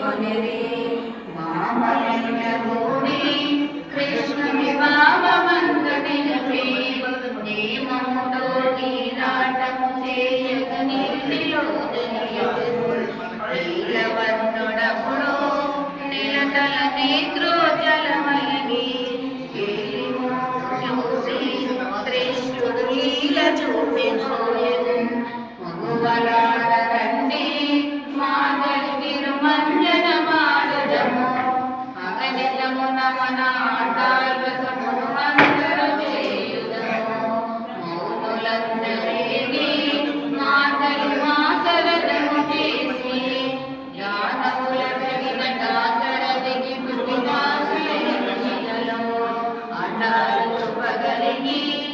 కొనిరి మామూని కృష్ణుని బాబమంతటిని నియమముతో నీరాటము చేయక నీటిలో నీలవర్ణుడముడు నిలతల నేత్రు Amen.